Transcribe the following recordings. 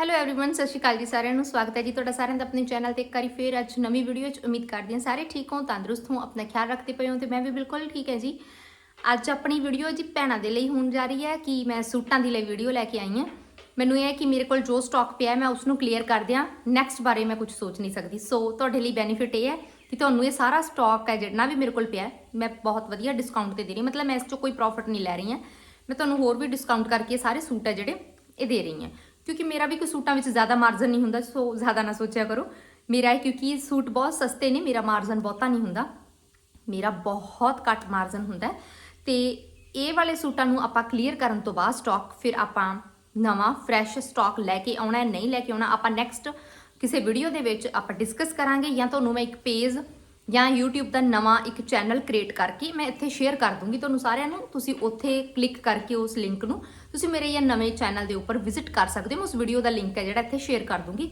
Hello everyone ਸਤਿ ਸ਼੍ਰੀ ਅਕਾਲ ਜੀ ਸਾਰਿਆਂ ਨੂੰ ਸਵਾਗਤ ਹੈ ਜੀ ਤੁਹਾਡਾ ਸਾਰਿਆਂ ਦਾ ਆਪਣੇ ਚੈਨਲ ਤੇ ਇੱਕ ਵਾਰੀ ਫੇਰ ਅੱਜ ਨਵੀਂ ਵੀਡੀਓ 'ਚ ਉਮੀਦ ਕਰਦੀ ਹਾਂ ਸਾਰੇ ਠੀਕ ਹੋ ਤੰਦਰੁਸਤ ਹੋ ਆਪਣਾ ਖਿਆਲ ਰੱਖਦੇ ਪਏ ਹੋ ਤੇ ਮੈਂ ਵੀ ਬਿਲਕੁਲ ਠੀਕ ਹੈ ਜੀ ਅੱਜ ਆਪਣੀ ਵੀਡੀਓ ਜੀ ਭੈਣਾਂ ਦੇ ਲਈ ਹੋਣ ਜਾ ਰਹੀ ਹੈ ਕਿ ਮੈਂ ਸੂਟਾਂ ਦੀ ਲਈ ਵੀਡੀਓ ਲੈ ਕੇ ਆਈ ਹਾਂ ਮੈਨੂੰ ਇਹ ਹੈ ਕਿ ਮੇਰੇ ਕੋਲ ਜੋ ਸਟਾਕ ਪਿਆ ਹੈ ਮੈਂ ਉਸ ਨੂੰ ਕਲੀਅਰ ਕਰ ਦਿਆਂ ਨੈਕਸਟ ਬਾਰੇ ਮੈਂ ਕੁਝ ਸੋਚ ਨਹੀਂ ਸਕਦੀ ਸੋ ਤੁਹਾਡੇ ਲਈ ਬੈਨੀਫਿਟ ਇਹ ਹੈ ਕਿ ਤੁਹਾਨੂੰ ਇਹ ਸਾਰਾ ਸਟਾਕ ਹੈ ਜਿਹੜਾ ਵੀ ਮੇਰੇ ਕੋਲ ਪਿਆ ਹੈ ਮੈਂ ਬਹੁਤ ਵਧੀਆ ਡਿਸਕਾਊਂਟ ਤੇ ਦੇ ਰਹੀ ਹਾਂ ਮਤਲਬ ਮੈਂ ਇਸ 'ਚੋਂ ਕੋਈ ਪ੍ਰੋਫਿਟ ਨਹੀਂ ਲੈ ਰਹੀ ਹਾਂ ਮੈਂ ਤੁਹਾਨੂੰ ਹੋਰ ਵੀ ਡਿਸਕਾਊਂਟ ਕਰਕੇ ਇਹ ਸਾਰੇ ਸੂਟ ਹੈ ਜਿਹੜੇ ਇਹ ਦੇ ਰਹੀ ਹਾਂ ਕਿਉਂਕਿ ਮੇਰਾ ਵੀ ਕੋਈ ਸੂਟਾਂ ਵਿੱਚ ਜ਼ਿਆਦਾ ਮਾਰਜਨ ਨਹੀਂ ਹੁੰਦਾ, ਸੋ ਜ਼ਿਆਦਾ ਨਾ ਸੋਚਿਆ ਕਰੋ। ਮੇਰਾ ਇਹ ਕਿਉਂਕਿ ਸੂਟ ਬਹੁਤ ਸਸਤੇ ਨੇ, ਮੇਰਾ ਮਾਰਜਨ ਬਹੁਤਾ ਨਹੀਂ ਹੁੰਦਾ। ਮੇਰਾ ਬਹੁਤ ਘੱਟ ਮਾਰਜਨ ਹੁੰਦਾ ਹੈ। ਤੇ ਇਹ ਵਾਲੇ ਸੂਟਾਂ ਨੂੰ ਆਪਾਂ ਕਲੀਅਰ ਕਰਨ ਤੋਂ ਬਾਅਦ ਸਟਾਕ ਫਿਰ ਆਪਾਂ ਨਵਾਂ ਫਰੈਸ਼ ਸਟਾਕ ਲੈ ਕੇ ਆਉਣਾ ਨਹੀਂ ਲੈ ਕੇ ਆਉਣਾ, ਆਪਾਂ ਨੈਕਸਟ ਕਿਸੇ ਵੀਡੀਓ ਦੇ ਵਿੱਚ ਆਪਾਂ ਡਿਸਕਸ ਕਰਾਂਗੇ ਜਾਂ ਤੁਹਾਨੂੰ ਮੈਂ ਇੱਕ ਪੇਜ ਜਾਂ YouTube ਦਾ ਨਵਾਂ ਇੱਕ ਚੈਨਲ ਕ੍ਰੀਏਟ ਕਰਕੇ ਮੈਂ ਇੱਥੇ ਸ਼ੇਅਰ ਕਰ ਦੂੰਗੀ। ਤੁਹਾਨੂੰ ਸਾਰਿਆਂ ਨੂੰ ਤੁਸੀਂ ਉੱਥੇ ਕਲਿੱਕ ਕਰਕੇ ਉਸ ਲਿੰਕ ਨੂੰ ਤੁਸੀਂ ਮੇਰੇ ਇਹ ਨਵੇਂ ਚੈਨਲ ਦੇ ਉੱਪਰ ਵਿਜ਼ਿਟ ਕਰ ਸਕਦੇ ਹੋ, ਮੈਂ ਉਸ ਵੀਡੀਓ ਦਾ ਲਿੰਕ ਹੈ ਜਿਹੜਾ ਇੱਥੇ ਸ਼ੇਅਰ ਕਰ ਦੂੰਗੀ।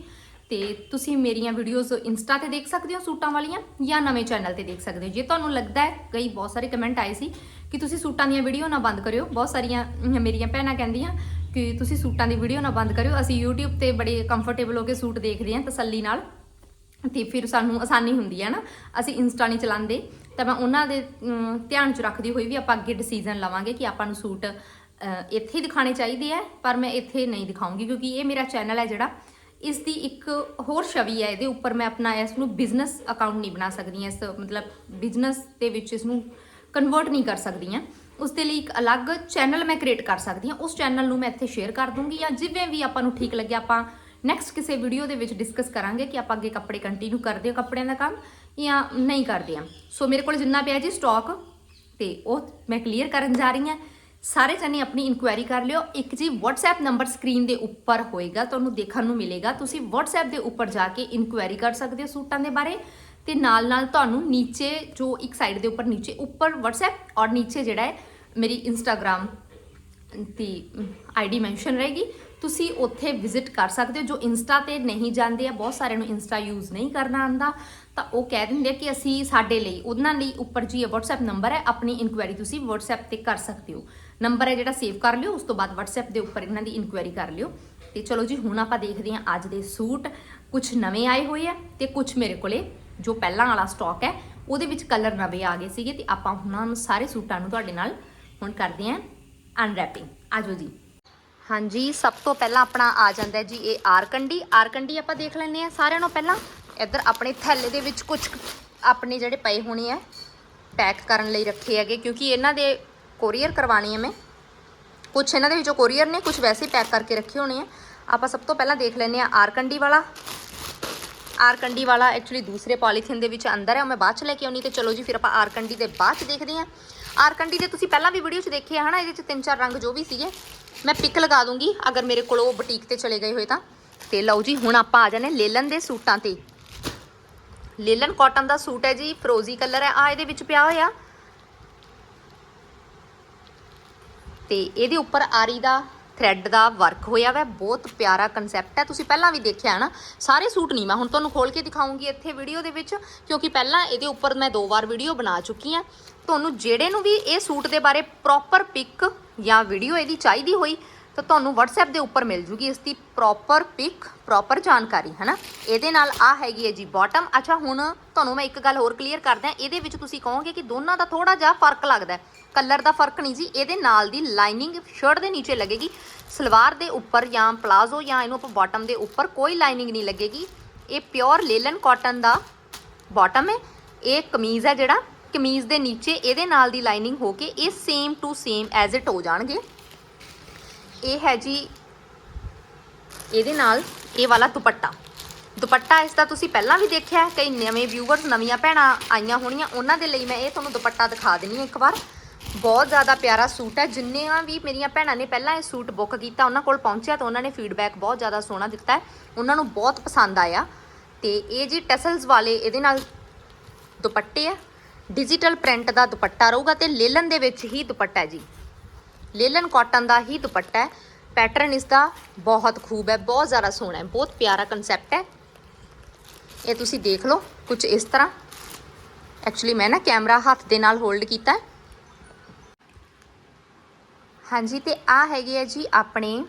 ਤੇ ਤੁਸੀਂ ਮੇਰੀਆਂ ਵੀਡੀਓਜ਼ ਇੰਸਟਾ ਤੇ ਦੇਖ ਸਕਦੇ ਹੋ ਸੂਟਾਂ ਵਾਲੀਆਂ ਜਾਂ ਨਵੇਂ ਚੈਨਲ ਤੇ ਦੇਖ ਸਕਦੇ ਹੋ। ਜੇ ਤੁਹਾਨੂੰ ਲੱਗਦਾ ਹੈ, ਕਈ ਬਹੁਤ ਸਾਰੇ ਕਮੈਂਟ ਆਏ ਸੀ ਕਿ ਤੁਸੀਂ ਸੂਟਾਂ ਦੀਆਂ ਵੀਡੀਓ ਨਾ ਬੰਦ ਕਰਿਓ। ਬਹੁਤ ਸਾਰੀਆਂ ਮੇਰੀਆਂ ਭੈਣਾਂ ਕਹਿੰਦੀਆਂ ਕਿ ਤੁਸੀਂ ਸੂਟਾਂ ਦੀ ਵੀਡੀਓ ਨਾ ਬੰਦ ਕਰਿਓ। ਅਸੀਂ YouTube ਤੇ ਬੜੇ ਕੰਫਰਟੇਬਲ ਹੋ ਕੇ ਸੂਟ ਦੇਖਦੇ ਹਾਂ ਤਸੱਲੀ ਨਾਲ। ਤੇ ਫਿਰ ਸਾਨੂੰ ਆਸਾਨੀ ਹੁੰਦੀ ਹੈ ਨਾ, ਅਸੀਂ ਇੰਸਟਾ ਨਹੀਂ ਚਲਾਉਂਦੇ। ਤਾਂ ਮੈਂ ਉਹਨਾਂ ਦੇ ਧਿਆਨ ਚ ਰੱਖਦੀ ਹੋਈ ਵੀ ਆਪਾਂ ਅੱਗੇ ਡਿਸੀਜਨ ਲਵਾਂਗੇ ਕਿ ਆਪਾਂ ਨੂੰ ਸੂਟ ਇੱਥੇ ਹੀ ਦਿਖਾਣੇ ਚਾਹੀਦੇ ਆ ਪਰ ਮੈਂ ਇੱਥੇ ਨਹੀਂ ਦਿਖਾਉਂਗੀ ਕਿਉਂਕਿ ਇਹ ਮੇਰਾ ਚੈਨਲ ਹੈ ਜਿਹੜਾ। ਇਸ ਦੀ ਇੱਕ ਹੋਰ ਛਵੀ ਹੈ, ਇਹਦੇ ਉੱਪਰ ਮੈਂ ਆਪਣਾ ਇਸ ਨੂੰ ਬਿਜ਼ਨਸ ਅਕਾਊਂਟ ਨਹੀਂ ਬਣਾ ਸਕਦੀ, ਇਸ ਮਤਲਬ ਬਿਜ਼ਨਸ ਦੇ ਵਿੱਚ ਇਸ ਨੂੰ ਕਨਵਰਟ ਨਹੀਂ ਕਰ ਸਕਦੀ ਹਾਂ। ਉਸ ਦੇ ਲਈ ਇੱਕ ਅਲੱਗ ਚੈਨਲ ਮੈਂ ਕ੍ਰੀਏਟ ਕਰ ਸਕਦੀ ਹਾਂ। ਉਸ ਚੈਨਲ ਨੂੰ ਮੈਂ ਇੱਥੇ ਸ਼ੇਅਰ ਕਰ ਦੂੰਗੀ ਜਾਂ ਜਿਵੇਂ ਵੀ ਆਪਾਂ ਨੂੰ ਠੀਕ ਲੱਗਿਆ ਆਪਾਂ ਨੈਕਸਟ ਕਿਸੇ ਵੀਡੀਓ ਦੇ ਵਿੱਚ ਡਿਸਕਸ ਕਰਾਂਗੇ ਕਿ ਆਪਾਂ ਅੱਗੇ ਕੱਪੜੇ ਕੰਟੀਨਿਊ ਕਰਦੇ ਹਾਂ ਕੱਪੜਿਆਂ ਦਾ ਕੰਮ ਜਾਂ ਨਹੀਂ ਕਰਦੇ ਹਾਂ। ਸੋ ਮੇਰੇ ਕੋਲ ਜਿੰਨਾ ਪਿਆ ਜੀ ਸਟਾਕ ਤੇ ਉਹ ਮੈਂ ਕਲੀਅਰ ਕਰਨ ਜਾ ਰਹੀ ਹਾਂ। ਸਾਰੇ ਜਣੇ ਆਪਣੀ ਇਨਕੁਆਇਰੀ ਕਰ ਲਿਓ। ਇੱਕ ਜੀ WhatsApp ਨੰਬਰ ਸਕਰੀਨ ਦੇ ਉੱਪਰ ਹੋਏਗਾ, ਤੁਹਾਨੂੰ ਦੇਖਣ ਨੂੰ ਮਿਲੇਗਾ। ਤੁਸੀਂ WhatsApp ਦੇ ਉੱਪਰ ਜਾ ਕੇ ਇਨਕੁਆਇਰੀ ਕਰ ਸਕਦੇ ਹੋ ਸੂਟਾਂ ਦੇ ਬਾਰੇ ਤੇ ਨਾਲ ਨਾਲ ਤੁਹਾਨੂੰ ਨੀਚੇ ਜੋ ਇੱਕ ਸਾਈਡ ਦੇ ਉੱਪਰ ਨੀਚੇ ਉੱਪਰ WhatsApp ਔਰ ਨੀਚੇ ਜਿਹੜਾ ਹੈ ਮੇਰੀ Instagram ਦੀ ਆਈਡੀ ਮੈਂਸ਼ਨ ਰਹੇਗੀ। ਤੁਸੀਂ ਉੱਥੇ ਵਿਜ਼ਿਟ ਕਰ ਸਕਦੇ ਹੋ। ਜੋ ਇੰਸਟਾ ਤੇ ਨਹੀਂ ਜਾਂਦੇ ਆ, ਬਹੁਤ ਸਾਰਿਆਂ ਨੂੰ ਇੰਸਟਾ ਯੂਜ਼ ਨਹੀਂ ਕਰਨਾ ਆਂਦਾ ਤਾਂ ਉਹ ਕਹਿ ਦਿੰਦੇ ਆ ਕਿ ਅਸੀਂ ਸਾਡੇ ਲਈ, ਉਹਨਾਂ ਲਈ ਉੱਪਰ ਜੀ ਇਹ WhatsApp ਨੰਬਰ ਹੈ, ਆਪਣੀ ਇਨਕੁਆਇਰੀ ਤੁਸੀਂ WhatsApp ਤੇ ਕਰ ਸਕਦੇ ਹੋ। ਨੰਬਰ ਹੈ ਜਿਹੜਾ ਸੇਵ ਕਰ ਲਿਓ, ਉਸ ਤੋਂ ਬਾਅਦ WhatsApp ਦੇ ਉੱਪਰ ਇਹਨਾਂ ਦੀ ਇਨਕੁਆਇਰੀ ਕਰ ਲਿਓ। ਤੇ ਚਲੋ ਜੀ, ਹੁਣ ਆਪਾਂ ਦੇਖਦੇ ਹਾਂ ਅੱਜ ਦੇ ਸੂਟ। ਕੁਝ ਨਵੇਂ ਆਏ ਹੋਏ ਆ ਤੇ ਕੁਝ ਮੇਰੇ ਕੋਲੇ, ਜੋ ਪਹਿਲਾਂ ਵਾਲਾ ਸਟਾਕ ਹੈ, ਉਹਦੇ ਵਿੱਚ ਕਲਰ ਨਵੇਂ ਆ ਗਏ ਸੀਗੇ ਤੇ ਆਪਾਂ ਉਹਨਾਂ ਨੂੰ ਸਾਰੇ ਸੂਟਾਂ ਨੂੰ ਤੁਹਾਡੇ ਨਾਲ ਹੁਣ ਕਰਦੇ ਹਾਂ ਅਨਰੈਪਿੰਗ ਆਜੋ ਜੀ। ਹਾਂਜੀ, ਸਭ ਤੋਂ ਪਹਿਲਾਂ ਆਪਣਾ ਆ ਜਾਂਦਾ ਜੀ ਇਹ ਆਰਕੰਡੀ। ਆਰਕੰਡੀ ਆਪਾਂ ਦੇਖ ਲੈਂਦੇ ਆ ਸਾਰਿਆਂ ਨੂੰ ਪਹਿਲਾਂ। ਇੱਧਰ ਆਪਣੇ ਥੈਲੇ ਦੇ ਵਿੱਚ ਕੁਝ ਆਪਣੇ ਜਿਹੜੇ ਪਏ ਹੋਣੇ ਆ, ਪੈਕ ਕਰਨ ਲਈ ਰੱਖੇ ਹੈਗੇ, ਕਿਉਂਕਿ ਇਹਨਾਂ ਦੇ ਕੋਰੀਅਰ ਕਰਵਾਣੀ ਹੈ ਮੈਂ। ਕੁਝ ਇਹਨਾਂ ਦੇ ਵਿੱਚੋਂ ਕੋਰੀਅਰ ਨੇ ਕੁਝ ਵੈਸੇ ਪੈਕ ਕਰਕੇ ਰੱਖੇ ਹੋਣੇ ਆ। ਆਪਾਂ ਸਭ ਤੋਂ ਪਹਿਲਾਂ ਦੇਖ ਲੈਂਦੇ ਆ ਆਰਕੰਡੀ ਵਾਲਾ। ਆਰ ਕੰਡੀ ਵਾਲਾ ਐਕਚੁਅਲੀ ਦੂਸਰੇ ਪੋਲੀਥੀਨ ਦੇ ਵਿੱਚ ਅੰਦਰ ਹੈ ਉਹ ਮੈਂ ਬਾਅਦ ਚ ਲੈ ਕੇ ਆਉਣੀ ਤੇ ਚਲੋ ਜੀ, ਫਿਰ ਆਪਾਂ ਆਰ ਕੰਡੀ ਦੇ ਬਾਅਦ ਚ ਦੇਖਦੇ ਹਾਂ ਆਰਕੰਡੀ ਦੇ ਤੁਸੀਂ ਪਹਿਲਾਂ ਵੀ ਵੀਡੀਓ 'ਚ ਦੇਖਿਆ ਹਨਾ? ਇਹਦੇ 'ਚ ਤਿੰਨ ਚਾਰ ਰੰਗ ਜੋ ਵੀ ਸੀਗੇ, ਮੈਂ ਪਿਕ ਲਗਾ ਦੂੰਗੀ, ਅਗਰ ਮੇਰੇ ਕੋਲ ਉਹ ਬੁਟੀਕ ਤੇ ਚਲੇ ਗਏ ਹੋਏ ਤਾਂ। ਤੇ ਲਓ ਜੀ, ਹੁਣ ਆਪਾਂ ਆ ਜਾਣੇ ਲੇਲਨ ਦੇ ਸੂਟਾਂ ਤੇ। ਲੇਲਨ ਕਾਟਨ ਦਾ ਸੂਟ ਹੈ ਜੀ, ਫਰੋਜ਼ੀ ਕਲਰ ਹੈ। ਆ ਇਹਦੇ ਵਿੱਚ ਪਿਆ ਹੋਇਆ। ਤੇ ਇਹਦੇ ਉੱਪਰ ਆਰੀ ਦਾ ਥ੍ਰੈਡ ਦਾ ਵਰਕ ਹੋਇਆ ਵਾ। ਬਹੁਤ ਪਿਆਰਾ ਕਨਸੈਪਟ ਹੈ। ਤੁਸੀਂ ਪਹਿਲਾਂ ਵੀ ਦੇਖਿਆ ਹੈ ਨਾ, ਸਾਰੇ ਸੂਟ ਨਹੀਂ ਮੈਂ ਹੁਣ ਤੁਹਾਨੂੰ ਖੋਲ ਕੇ ਦਿਖਾਉਂਗੀ ਇੱਥੇ ਵੀਡੀਓ ਦੇ ਵਿੱਚ, ਕਿਉਂਕਿ ਪਹਿਲਾਂ ਇਹਦੇ ਉੱਪਰ ਮੈਂ ਦੋ ਵਾਰ ਵੀਡੀਓ ਬਣਾ ਚੁੱਕੀ ਹਾਂ। ਤੁਹਾਨੂੰ ਜਿਹੜੇ ਨੂੰ ਵੀ ਇਹ ਸੂਟ ਦੇ ਬਾਰੇ ਪ੍ਰੋਪਰ ਪਿਕ ਜਾਂ ਵੀਡੀਓ ਇਹਦੀ ਚਾਹੀਦੀ ਹੋਈ ਤਾਂ ਤੁਹਾਨੂੰ WhatsApp ਦੇ ਉੱਪਰ ਮਿਲ ਜੂਗੀ ਇਸ ਦੀ ਪ੍ਰੋਪਰ ਪਿਕ ਪ੍ਰੋਪਰ ਜਾਣਕਾਰੀ, ਹਨਾ? ਇਹਦੇ ਨਾਲ ਆ ਹੈਗੀ ਹੈ ਜੀ ਬਾਟਮ ਅੱਛਾ, ਹੁਣ ਤੁਹਾਨੂੰ ਮੈਂ ਇੱਕ ਗੱਲ ਹੋਰ ਕਲੀਅਰ ਕਰਦਾ, ਇਹਦੇ ਵਿੱਚ ਤੁਸੀਂ ਕਹੋਗੇ ਕਿ ਦੋਨਾਂ ਦਾ ਥੋੜਾ ਜਿਹਾ ਫ਼ਰਕ ਲੱਗਦਾ ਕਲਰ ਦਾ ਫ਼ਰਕ ਨਹੀਂ ਜੀ, ਇਹਦੇ ਨਾਲ ਦੀ ਲਾਈਨਿੰਗ ਸ਼ਰਟ ਦੇ ਨੀਚੇ ਲੱਗੇਗੀ। ਸਲਵਾਰ ਦੇ ਉੱਪਰ ਜਾਂ ਪਲਾਜ਼ੋ ਜਾਂ ਇਹਨੂੰ ਆਪਾਂ ਬਾਟਮ ਦੇ ਉੱਪਰ ਕੋਈ ਲਾਈਨਿੰਗ ਨਹੀਂ ਲੱਗੇਗੀ। ਇਹ ਪਿਓਰ ਲੇਲਨ ਕਾਟਨ ਦਾ ਬਾਟਮ ਹੈ। ਇਹ ਕਮੀਜ਼ ਹੈ ਜਿਹੜਾ, ਕਮੀਜ਼ ਦੇ ਨੀਚੇ ਇਹਦੇ ਨਾਲ ਦੀ ਲਾਈਨਿੰਗ ਹੋ ਕੇ ਇਹ same to same as it ਹੋ ਜਾਣਗੇ। ਇਹ ਹੈ ਜੀ ਇਹਦੇ ਨਾਲ ਇਹ ਵਾਲਾ ਦੁਪੱਟਾ। ਦੁਪੱਟਾ ਇਸ ਦਾ ਤੁਸੀਂ ਪਹਿਲਾਂ ਵੀ ਦੇਖਿਆ ਕਈ ਨਵੇਂ ਵਿਊਵਰਸ ਨਵੀਆਂ ਭੈਣਾਂ ਆਈਆਂ ਹੋਣੀਆਂ, ਉਹਨਾਂ ਦੇ ਲਈ ਮੈਂ ਇਹ ਤੁਹਾਨੂੰ ਦੁਪੱਟਾ ਦਿਖਾ ਦਿੰਨੀ ਹਾਂ ਇੱਕ ਵਾਰ। ਬਹੁਤ ਜ਼ਿਆਦਾ ਪਿਆਰਾ ਸੂਟ ਹੈ, ਜਿੰਨੀਆਂ ਵੀ ਮੇਰੀਆਂ ਭੈਣਾਂ ਨੇ ਪਹਿਲਾਂ ਇਹ ਸੂਟ ਬੁੱਕ ਕੀਤਾ, ਉਹਨਾਂ ਕੋਲ ਪਹੁੰਚਿਆ ਤਾਂ ਉਹਨਾਂ ਨੇ ਫੀਡਬੈਕ ਬਹੁਤ ਜ਼ਿਆਦਾ ਸੋਹਣਾ ਦਿੱਤਾ ਹੈ। ਉਹਨਾਂ ਨੂੰ ਬਹੁਤ ਪਸੰਦ ਆਇਆ। ਤੇ ਇਹ ਜੀ ਟੈਸਲਸ ਵਾਲੇ ਇਹਦੇ ਨਾਲ ਦੁਪੱਟੇ ਆ ਡਿਜੀਟਲ ਪ੍ਰਿੰਟ ਦਾ ਦੁਪੱਟਾ ਰਹੂਗਾ ਤੇ ਲੇਲਨ ਦੇ ਵਿੱਚ ਹੀ ਦੁਪੱਟਾ ਜੀ। ਲੇਲਨ ਕਾਟਨ ਦਾ ਹੀ ਦੁਪੱਟਾ ਹੈ। ਪੈਟਰਨ ਇਸ ਦਾ ਬਹੁਤ ਖੂਬ ਹੈ, ਬਹੁਤ ਜ਼ਿਆਦਾ ਸੋਹਣਾ ਹੈ, ਬਹੁਤ ਪਿਆਰਾ ਕਨਸੈਪਟ ਹੈ। ਇਹ ਤੁਸੀਂ ਦੇਖ ਲਓ ਕੁਝ ਇਸ ਤਰ੍ਹਾਂ। ਐਕਚੁਅਲੀ ਮੈਂ ਨਾ ਕੈਮਰਾ ਹੱਥ ਦੇ ਨਾਲ ਹੋਲਡ ਕੀਤਾ ਹੈ। ਹਾਂਜੀ, ਤੇ ਆ ਹੈਗੇ ਆ ਜੀ ਆਪਣੇ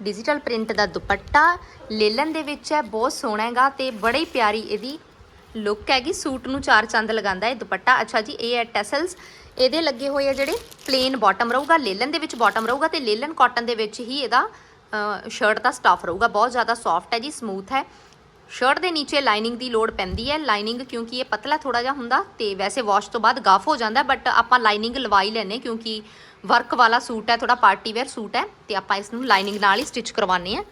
ਡਿਜੀਟਲ ਪ੍ਰਿੰਟ ਦਾ ਦੁਪੱਟਾ। ਲੇਲਨ ਦੇ ਵਿੱਚ ਹੈ, ਬਹੁਤ ਸੋਹਣਾ ਹੈਗਾ ਤੇ ਬੜੀ ਪਿਆਰੀ ਇਹਦੀ ਲੁੱਕ ਹੈਗੀ। ਸੂਟ ਨੂੰ ਚਾਰ ਚੰਦ ਲਗਾਉਂਦਾ ਇਹ ਦੁਪੱਟਾ। ਅੱਛਾ ਜੀ, ਇਹ ਹੈ ਟੈਸਲਸ। ਇਹਦੇ ਲੱਗੇ ਹੋਏ ਆ ਜਿਹੜੇ ਪਲੇਨ ਬਾਟਮ ਰਹੂਗਾ ਲੇਲਨ ਦੇ ਵਿੱਚ ਬਾਟਮ ਰਹੂਗਾ ਤੇ ਲੇਲਨ ਕਾਟਨ ਦੇ ਵਿੱਚ ਹੀ ਇਹਦਾ ਸ਼ਰਟ ਦਾ ਸਟਫ ਰਹੂਗਾ। ਬਹੁਤ ਜ਼ਿਆਦਾ ਸੌਫਟ ਹੈ ਜੀ ਸਮੂਥ ਹੈ। ਸ਼ਰਟ ਦੇ ਨੀਚੇ ਲਾਈਨਿੰਗ ਦੀ ਲੋੜ ਪੈਂਦੀ ਹੈ। ਲਾਈਨਿੰਗ ਕਿਉਂਕਿ ਇਹ ਪਤਲਾ ਥੋੜਾ ਜਿਹਾ ਹੁੰਦਾ ਤੇ ਵੈਸੇ ਵਾਸ਼ ਤੋਂ ਬਾਅਦ ਗਾਫ ਹੋ ਜਾਂਦਾ ਬਟ ਆਪਾਂ ਲਾਈਨਿੰਗ ਲਵਾਈ ਲੈਨੇ ਕਿਉਂਕਿ ਵਰਕ ਵਾਲਾ ਸੂਟ ਹੈ ਥੋੜਾ ਪਾਰਟੀ ਵੇਅਰ ਸੂਟ ਹੈ ਤੇ ਆਪਾਂ ਇਸ ਨੂੰ ਲਾਈਨਿੰਗ ਨਾਲ ਹੀ ਸਟਿਚ ਕਰਵਾਉਣੇ ਆ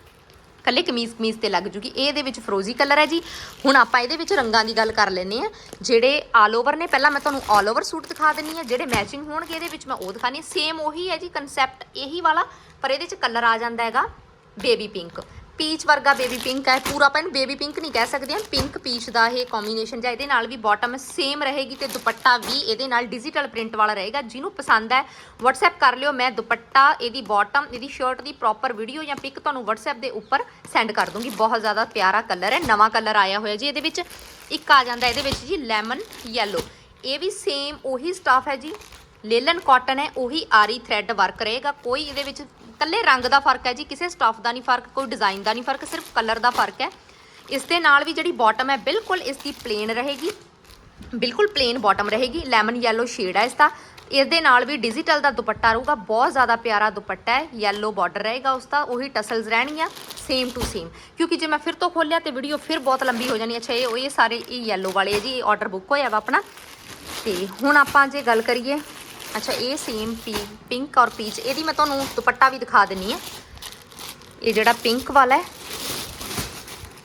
ਕੱਲੇ ਕਮੀਜ਼ ਕਮੀਜ਼ ਤੇ ਲੱਗ ਜੂਗੀ। ਇਹ ਇਹਦੇ ਵਿੱਚ ਫਰੋਜ਼ੀ ਕਲਰ ਹੈ ਜੀ। ਹੁਣ ਆਪਾਂ ਇਹਦੇ ਵਿੱਚ ਰੰਗਾਂ ਦੀ ਗੱਲ ਕਰ ਲੈਨੇ ਆ ਜਿਹੜੇ ਆਲ ਓਵਰ ਨੇ, ਪਹਿਲਾਂ ਮੈਂ ਤੁਹਾਨੂੰ ਆਲ ਓਵਰ ਸੂਟ ਦਿਖਾ ਦਿੰਨੀ ਆ ਜਿਹੜੇ ਮੈਚਿੰਗ ਹੋਣਗੇ ਇਹਦੇ ਵਿੱਚ ਮੈਂ ਉਹ ਦਿਖਾਣੀ ਸੇਮ ਉਹੀ ਹੈ ਜੀ ਕਨਸੈਪਟ ਇਹੀ ਵਾਲਾ, ਪਰ ਇਹਦੇ ਚ ਕਲਰ ਆ ਜਾਂਦਾ ਹੈਗਾ ਬੇਬੀ ਪਿੰਕ ਪੀਚ ਵਰਗਾ ਬੇਬੀ ਪਿੰਕ ਹੈ, ਪੂਰਾ ਆਪਾਂ ਇਹਨੂੰ ਬੇਬੀ ਪਿੰਕ ਨਹੀਂ ਕਹਿ ਸਕਦੇ ਹਾਂ। ਪਿੰਕ ਪੀਚ ਦਾ ਇਹ ਕੰਬੀਨੇਸ਼ਨ ਜਾਂ ਇਹਦੇ ਨਾਲ ਵੀ ਬਾਟਮ ਸੇਮ ਰਹੇਗੀ ਤੇ ਦੁਪੱਟਾ ਵੀ ਇਹਦੇ ਨਾਲ ਡਿਜੀਟਲ ਪ੍ਰਿੰਟ ਵਾਲਾ ਰਹੇਗਾ। ਜਿਹਨੂੰ ਪਸੰਦ ਹੈ, WhatsApp ਕਰ ਲਿਓ, ਮੈਂ ਦੁਪੱਟਾ, ਇਹਦੀ ਬਾਟਮ ਇਹਦੀ ਸ਼ਰਟ ਦੀ ਪ੍ਰੋਪਰ ਵੀਡੀਓ ਜਾਂ ਪਿਕ ਤੁਹਾਨੂੰ WhatsApp ਦੇ ਉੱਪਰ ਸੈਂਡ ਕਰ ਦੂੰਗੀ। ਬਹੁਤ ਜ਼ਿਆਦਾ ਪਿਆਰਾ ਕਲਰ ਹੈ, ਨਵਾਂ ਕਲਰ ਆਇਆ ਹੋਇਆ ਜੀ। ਇਹਦੇ ਵਿੱਚ ਇੱਕ ਆ ਜਾਂਦਾ, ਇਹਦੇ ਵਿੱਚ ਜੀ ਲੈਮਨ ਯੈਲੋ ਇਹ ਵੀ ਸੇਮ ਉਹੀ ਸਟਾਫ ਹੈ ਜੀ। ਲੇਲਨ ਕਾਟਨ ਹੈ, ਉਹੀ ਆਰੀ ਥ੍ਰੈਡ ਵਰਕ ਰਹੇਗਾ। ਕੋਈ ਇਹਦੇ ਵਿੱਚ ਕੱਲੇ ਰੰਗ ਦਾ ਫ਼ਰਕ ਹੈ ਜੀ, ਕਿਸੇ ਸਟਾਫ ਦਾ ਨਹੀਂ ਫ਼ਰਕ, ਕੋਈ ਡਿਜ਼ਾਈਨ ਦਾ ਨਹੀਂ ਫ਼ਰਕ, ਸਿਰਫ ਕਲਰ ਦਾ ਫ਼ਰਕ ਹੈ। ਇਸ ਦੇ ਨਾਲ ਵੀ ਜਿਹੜੀ ਬਾਟਮ ਹੈ, ਬਿਲਕੁਲ ਇਸ ਦੀ ਪਲੇਨ ਰਹੇਗੀ। ਬਿਲਕੁਲ ਪਲੇਨ ਬਾਟਮ ਰਹੇਗੀ ਲੈਮਨ ਯੈਲੋ ਸ਼ੇਡ ਹੈ ਇਸ ਦਾ। ਇਸ ਦੇ ਨਾਲ ਵੀ ਡਿਜੀਟਲ ਦਾ ਦੁਪੱਟਾ ਰਹੂਗਾ, ਬਹੁਤ ਜ਼ਿਆਦਾ ਪਿਆਰਾ ਦੁਪੱਟਾ ਹੈ ਯੈਲੋ ਬਾਰਡਰ ਰਹੇਗਾ ਉਸ ਦਾ, ਉਹੀ ਟਸਲਸ ਰਹਿਣਗੀਆਂ ਸੇਮ ਟੂ ਸੇਮ ਕਿਉਂਕਿ ਜੇ ਮੈਂ ਫਿਰ ਤੋਂ ਖੋਲਿਆ ਤੇ ਵੀਡੀਓ ਫਿਰ ਬਹੁਤ ਲੰਬੀ ਹੋ ਜਾਣੀ ਅੱਛਾ, ਇਹ ਉਹ, ਇਹ ਸਾਰੇ ਇਹ ਯੈਲੋ ਵਾਲੇ ਹੈ ਜੀ, ਇਹ ਆਰਡਰ ਬੁੱਕ ਹੋਇਆ ਵਾ ਆਪਣਾ। ਤੇ ਹੁਣ ਆਪਾਂ ਜੇ ਗੱਲ ਕਰੀਏ ਅੱਛਾ, ਇਹ ਸੇਮ ਪੀ ਪਿੰਕ ਔਰ ਪੀਚ ਇਹਦੀ ਮੈਂ ਤੁਹਾਨੂੰ ਦੁਪੱਟਾ ਵੀ ਦਿਖਾ ਦਿੰਨੀ ਆ। ਇਹ ਜਿਹੜਾ ਪਿੰਕ ਵਾਲਾ ਹੈ,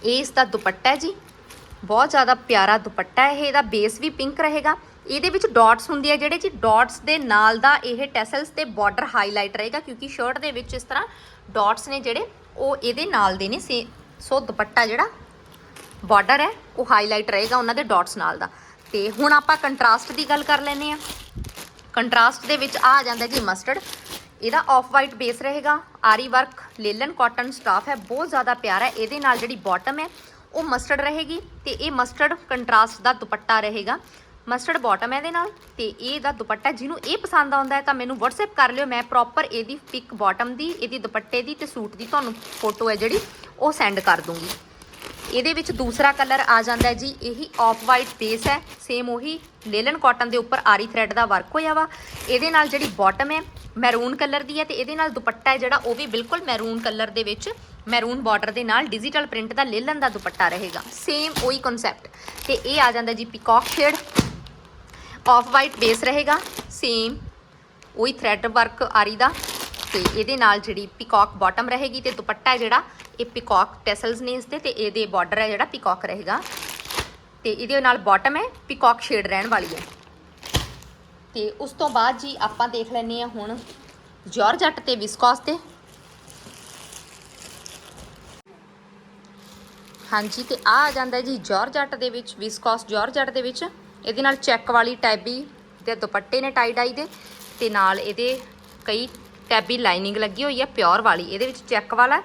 ਇਹ ਇਸ ਦਾ ਦੁਪੱਟਾ ਹੈ ਜੀ। ਬਹੁਤ ਜ਼ਿਆਦਾ ਪਿਆਰਾ ਦੁਪੱਟਾ ਹੈ ਇਹ ਇਹਦਾ ਬੇਸ ਵੀ ਪਿੰਕ ਰਹੇਗਾ। ਇਹਦੇ ਵਿੱਚ ਡਾਟਸ ਹੁੰਦੀ ਹੈ ਜਿਹੜੇ ਜੀ ਡਾਟਸ ਦੇ ਨਾਲ ਦਾ ਇਹ ਟੈਸਲਸ ਤੇ ਬਾਰਡਰ ਹਾਈਲਾਈਟ ਰਹੇਗਾ, ਕਿਉਂਕਿ ਸ਼ਰਟ ਦੇ ਵਿੱਚ ਇਸ ਤਰ੍ਹਾਂ ਡਾਟਸ ਨੇ ਜਿਹੜੇ, ਉਹ ਇਹਦੇ ਨਾਲ ਦੇ ਨੇ। ਸੇ- ਸੋ ਦੁਪੱਟਾ ਜਿਹੜਾ ਬਾਰਡਰ ਹੈ, ਉਹ ਹਾਈਲਾਈਟ ਰਹੇਗਾ ਉਹਨਾਂ ਦੇ ਡਾਟਸ ਨਾਲ ਦਾ। ਤੇ ਹੁਣ ਆਪਾਂ ਕੰਟਰਾਸਟ ਦੀ ਗੱਲ ਕਰ ਲੈਨੇ ਆ ਕੰਟਰਾਸਟ ਦੇ ਵਿੱਚ ਆ ਜਾਂਦਾ ਜੀ ਮਸਟਰਡ। ਇਹਦਾ ਆਫ ਵਾਈਟ ਬੇਸ ਰਹੇਗਾ। ਆਰੀ ਵਰਕ, ਲੇਲਨ ਕਾਟਨ ਸਟਾਫ ਹੈ। ਬਹੁਤ ਜ਼ਿਆਦਾ ਪਿਆਰਾ ਹੈ। ਇਹਦੇ ਨਾਲ ਜਿਹੜੀ ਬਾਟਮ ਹੈ, ਉਹ ਮਸਟਰਡ ਰਹੇਗੀ ਤੇ ਇਹ ਮਸਟਰਡ ਕੰਟਰਾਸਟ ਦਾ ਦੁਪੱਟਾ ਰਹੇਗਾ। ਮਸਟਰਡ ਬਾਟਮ ਹੈ ਇਹਦੇ ਨਾਲ ਤੇ ਇਹ ਦਾ ਦੁਪੱਟਾ ਜਿਹਨੂੰ ਇਹ ਪਸੰਦ ਆਉਂਦਾ ਹੈ ਤਾਂ ਮੈਨੂੰ WhatsApp ਕਰ ਲਿਓ। ਮੈਂ ਪ੍ਰੋਪਰ ਇਹਦੀ ਪਿਕ ਬਾਟਮ ਦੀ, ਇਹਦੀ ਦੁਪੱਟੇ ਦੀ ਤੇ ਸੂਟ ਦੀ ਤੁਹਾਨੂੰ ਫੋਟੋ ਹੈ ਜਿਹੜੀ, ਉਹ ਸੈਂਡ ਕਰ ਦੂੰਗੀ। ਇਹਦੇ ਵਿੱਚ ਦੂਸਰਾ ਕਲਰ ਆ ਜਾਂਦਾ ਹੈ ਜੀ, ਇਹੀ ਆਫ ਵਾਈਟ ਬੇਸ ਹੈ। ਸੇਮ ਉਹੀ ਲੇਲਨ ਕਾਟਨ ਦੇ ਉੱਪਰ ਆਰੀ ਥ੍ਰੈਡ ਦਾ ਵਰਕ ਹੋਇਆ ਵਾ। ਇਹਦੇ ਨਾਲ ਜਿਹੜੀ ਬਾਟਮ ਹੈ ਮੈਰੂਨ ਕਲਰ ਦੀ ਹੈ ਤੇ ਇਹਦੇ ਨਾਲ ਦੁਪੱਟਾ ਹੈ ਜਿਹੜਾ, ਉਹ ਵੀ ਬਿਲਕੁਲ ਮੈਰੂਨ ਕਲਰ ਦੇ ਵਿੱਚ ਮੈਰੂਨ ਬਾਰਡਰ ਦੇ ਨਾਲ ਡਿਜੀਟਲ ਪ੍ਰਿੰਟ ਦਾ ਲੇਲਨ ਦਾ ਦੁਪੱਟਾ ਰਹੇਗਾ। ਸੇਮ ਉਹੀ ਕਨਸੈਪਟ ਤੇ ਇਹ ਆ ਜਾਂਦਾ ਜੀ peacock shade off white base ਰਹੇਗਾ। ਸੇਮ ਉਹੀ ਥ੍ਰੈਡ ਵਰਕ ਆਰੀ ਦਾ। ਤੇ ਇਹਦੇ ਨਾਲ ਜਿਹੜੀ ਪਿਕੌਕ ਬਾਟਮ ਰਹੇਗੀ ਤੇ ਦੁਪੱਟਾ ਜਿਹੜਾ ਇਹ ਪਿਕੌਕ ਟੈਸਲਸ ਨੇ ਇਸ ਦੇ ਤੇ ਇਹਦੇ ਬਾਰਡਰ ਹੈ ਜਿਹੜਾ ਪਿਕੌਕ ਰਹੇਗਾ। ਤੇ ਇਹਦੇ ਨਾਲ ਬਾਟਮ ਹੈ ਪਿਕੌਕ ਸ਼ੇਡ ਰਹਿਣ ਵਾਲੀ ਹੈ। ਤੇ ਉਸ ਤੋਂ ਬਾਅਦ ਜੀ ਆਪਾਂ ਦੇਖ ਲੈਨੇ ਆ ਹੁਣ ਜਾਰਜਟ ਤੇ ਵਿਸਕੋਸ ਤੇ। ਹਾਂਜੀ, ਤੇ ਆ ਆ ਜਾਂਦਾ ਜੀ ਜਾਰਜਟ ਦੇ ਵਿੱਚ ਵਿਸਕੋਸ ਜਾਰਜਟ ਦੇ ਵਿੱਚ। ਇਹਦੇ ਨਾਲ ਚੈੱਕ ਵਾਲੀ ਟੈਬੀ ਦੇ ਦੁਪੱਟੇ ਨੇ ਟਾਈ ਡਾਈ ਦੇ ਤੇ ਨਾਲ ਇਹਦੇ ਕਈ ਟੈਬੀ ਲਾਈਨਿੰਗ ਲੱਗੀ ਹੋਈ ਹੈ ਪਿਓਰ ਵਾਲੀ। ਇਹਦੇ ਵਿੱਚ ਚੈੱਕ ਵਾਲਾ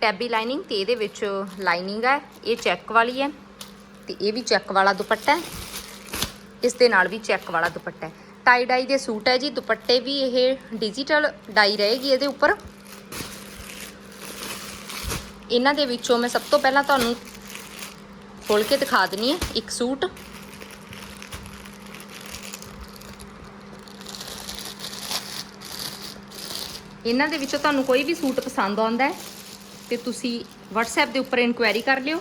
ਟੈਬੀ ਲਾਈਨਿੰਗ ਤੇ ਇਹਦੇ ਵਿੱਚ ਲਾਈਨਿੰਗ ਹੈ, ਇਹ ਚੈੱਕ ਵਾਲੀ ਹੈ ਤੇ ਇਹ ਵੀ ਚੈੱਕ ਵਾਲਾ ਦੁਪੱਟਾ ਹੈ। ਇਸ ਦੇ ਨਾਲ ਵੀ ਚੈੱਕ ਵਾਲਾ ਦੁਪੱਟਾ ਹੈ। ਟਾਈ ਡਾਈ ਦੇ ਸੂਟ ਹੈ ਜੀ, ਦੁਪੱਟੇ ਵੀ ਇਹ ਡਿਜੀਟਲ ਡਾਈ ਰਹੇਗੀ ਇਹਦੇ ਉੱਪਰ। ਇਹਨਾਂ ਦੇ ਵਿੱਚੋਂ ਮੈਂ ਸਭ ਤੋਂ ਪਹਿਲਾਂ ਤੁਹਾਨੂੰ ਖੋਲ ਕੇ ਦਿਖਾ ਦਿੰਨੀ ਹੈ ਇੱਕ ਸੂਟ। ਇਹਨਾਂ ਦੇ ਵਿੱਚੋਂ ਤੁਹਾਨੂੰ ਕੋਈ ਵੀ ਸੂਟ ਪਸੰਦ ਆਉਂਦਾ ਹੈ ਤੇ ਤੁਸੀਂ WhatsApp ਦੇ ਉੱਪਰ ਇਨਕੁਆਇਰੀ ਕਰ ਲਿਓ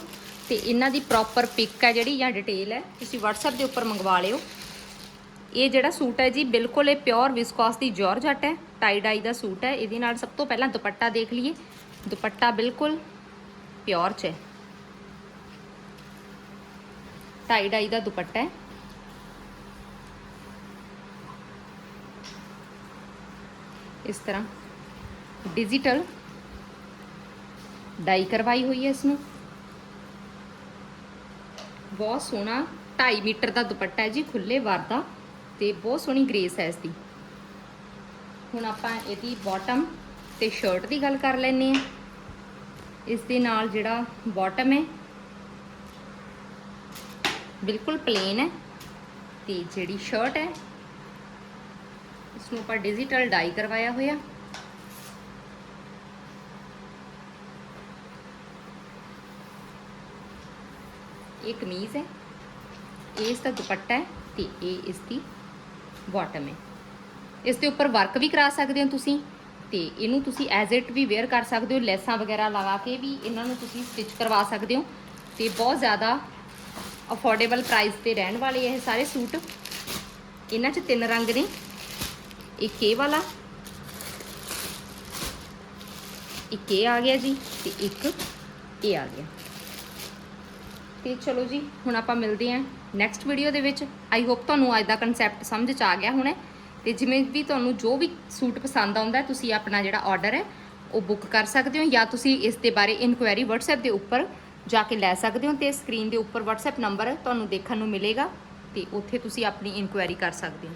ਤੇ ਇਹਨਾਂ ਦੀ ਪ੍ਰੋਪਰ ਪਿਕ ਹੈ ਜਿਹੜੀ ਜਾਂ ਡਿਟੇਲ ਹੈ, ਤੁਸੀਂ WhatsApp ਦੇ ਉੱਪਰ ਮੰਗਵਾ ਲਿਓ। ਇਹ ਜਿਹੜਾ ਸੂਟ ਹੈ ਜੀ, ਬਿਲਕੁਲ ਇਹ ਪਿਓਰ ਵਿਸਕੋਸ ਦੀ ਜਾਰਜਟ ਹੈ ਟਾਈ ਡਾਈ ਦਾ ਸੂਟ ਹੈ। ਇਹਦੇ ਨਾਲ ਸਭ ਤੋਂ ਪਹਿਲਾਂ ਦੁਪੱਟਾ ਦੇਖ ਲਈਏ। ਦੁਪੱਟਾ ਬਿਲਕੁਲ ਪਿਓਰ ਚ ਹੈ। ਟਾਈ ਡਾਈ ਦਾ ਦੁਪੱਟਾ ਹੈ। ਇਸ ਤਰ੍ਹਾਂ ਡਿਜੀਟਲ ਡਾਈ ਕਰਵਾਈ ਹੋਈ ਹੈ ਇਸ ਨੂੰ ਬਹੁਤ ਸੋਹਣਾ 2.5 ਮੀਟਰ ਦਾ ਦੁਪੱਟਾ ਹੈ ਜੀ ਖੁੱਲੇ ਵਾਰ ਦਾ ਤੇ ਬਹੁਤ ਸੋਹਣੀ ਗ੍ਰੇਸ ਹੈ ਇਸ ਦੀ ਹੁਣ ਆਪਾਂ ਇਹਦੀ ਬਾਟਮ ਤੇ ਸ਼ਰਟ ਦੀ ਗੱਲ ਕਰ ਲੈਨੇ ਆ ਇਸ ਦੇ ਨਾਲ ਜਿਹੜਾ ਬਾਟਮ ਹੈ, ਬਿਲਕੁਲ ਪਲੇਨ ਹੈ ਤੇ ਜਿਹੜੀ ਸ਼ਰਟ ਹੈ ਇਸ ਨੂੰ ਆਪਾਂ ਡਿਜੀਟਲ ਡਾਈ ਕਰਵਾਇਆ ਹੋਇਆ। ਇਹ ਕਮੀਜ਼ ਹੈ ਇਹ ਇਸ ਦਾ ਦੁਪੱਟਾ ਹੈ ਤੇ ਇਹ ਇਸ ਦੀ ਬਾਟਮ ਹੈ ਇਸ ਦੇ ਉੱਪਰ ਵਰਕ ਵੀ ਕਰਾ ਸਕਦੇ ਹੋ ਤੁਸੀਂ ਤੇ ਇਹਨੂੰ ਤੁਸੀਂ ਐਜ਼ ਇਟ ਵੀ ਵੇਅਰ ਕਰ ਸਕਦੇ ਹੋ ਲੈਸਾਂ ਵਗੈਰਾ ਲਗਾ ਕੇ ਵੀ ਇਹਨਾਂ ਨੂੰ ਤੁਸੀਂ ਸਟਿਚ ਕਰਵਾ ਸਕਦੇ ਹੋ ਤੇ ਬਹੁਤ ਜ਼ਿਆਦਾ ਅਫੋਰਡੇਬਲ ਪ੍ਰਾਈਸ ਤੇ ਰਹਿਣ ਵਾਲੇ ਇਹ ਸਾਰੇ ਸੂਟ ਇਹਨਾਂ 'ਚ ਤਿੰਨ ਰੰਗ ਨੇ ਇੱਕ ਇਹ ਵਾਲਾ ਇੱਕ ਇਹ ਆ ਗਿਆ ਜੀ ਤੇ ਇੱਕ ਇਹ ਆ ਗਿਆ ਤੇ ਚਲੋ ਜੀ, ਹੁਣ ਆਪਾਂ ਮਿਲਦੇ ਆਂ ਨੈਕਸਟ ਵੀਡੀਓ ਦੇ ਵਿੱਚ। ਆਈ ਹੋਪ ਤੁਹਾਨੂੰ ਅੱਜ ਦਾ ਕਨਸੈਪਟ ਸਮਝ ਚ ਆ ਗਿਆ ਹੋਣਾ ਤੇ ਜਿਵੇਂ ਵੀ ਤੁਹਾਨੂੰ ਜੋ ਵੀ ਸੂਟ ਪਸੰਦ ਆਉਂਦਾ ਤੁਸੀਂ ਆਪਣਾ ਜਿਹੜਾ ਆਰਡਰ ਹੈ, ਉਹ ਬੁੱਕ ਕਰ ਸਕਦੇ ਹੋ ਜਾਂ ਤੁਸੀਂ ਇਸ ਦੇ ਬਾਰੇ ਇਨਕੁਆਇਰੀ WhatsApp ਦੇ ਉੱਪਰ ਜਾ ਕੇ ਲੈ ਸਕਦੇ ਹੋ ਤੇ ਸਕਰੀਨ ਦੇ ਉੱਪਰ WhatsApp ਨੰਬਰ ਤੁਹਾਨੂੰ ਦੇਖਣ ਨੂੰ ਮਿਲੇਗਾ ਤੇ ਉੱਥੇ ਤੁਸੀਂ ਆਪਣੀ ਇਨਕੁਆਇਰੀ ਕਰ ਸਕਦੇ ਹੋ।